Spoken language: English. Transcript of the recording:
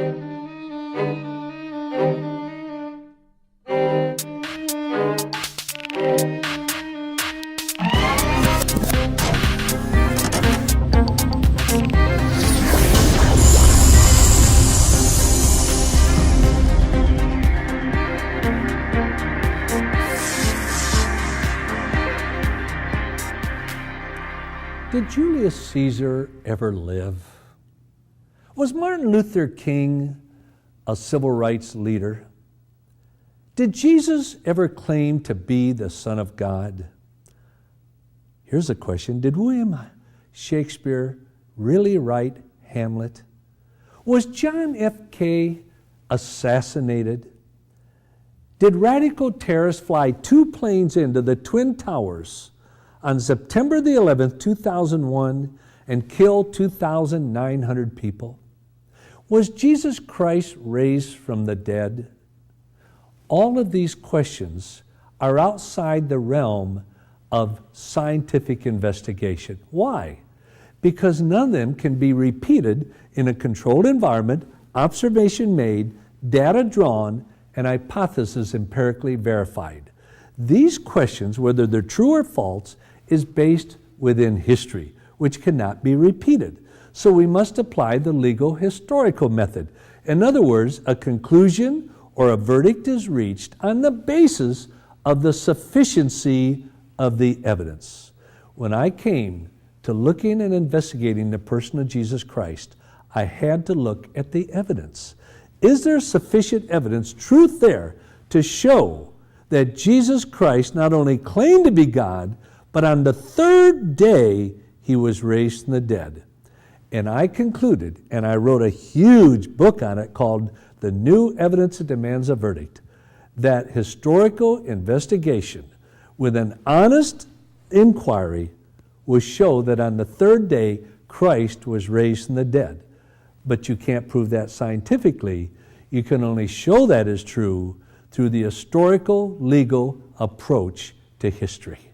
Did Julius Caesar ever live? Was Martin Luther King a civil rights leader? Did Jesus ever claim to be the Son of God? Here's a question Did William Shakespeare really write Hamlet? Was John F. K. assassinated? Did radical terrorists fly two planes into the Twin Towers on September the 11th, 2001, and kill 2,900 people? Was Jesus Christ raised from the dead? All of these questions are outside the realm of scientific investigation. Why? Because none of them can be repeated in a controlled environment, observation made, data drawn, and hypothesis empirically verified. These questions, whether they're true or false, is based within history, which cannot be repeated. So we must apply the legal historical method. In other words, a conclusion or a verdict is reached on the basis of the sufficiency of the evidence. When I came to looking and investigating the person of Jesus Christ, I had to look at the evidence. Is there sufficient evidence, truth there, to show that Jesus Christ not only claimed to be God, but on the third day he was raised from the dead? And I concluded, and I wrote a huge book on it called The New Evidence That Demands a Verdict, that historical investigation with an honest inquiry will show that on the third day Christ was raised from the dead. But you can't prove that scientifically. You can only show that is true through the historical legal approach to history.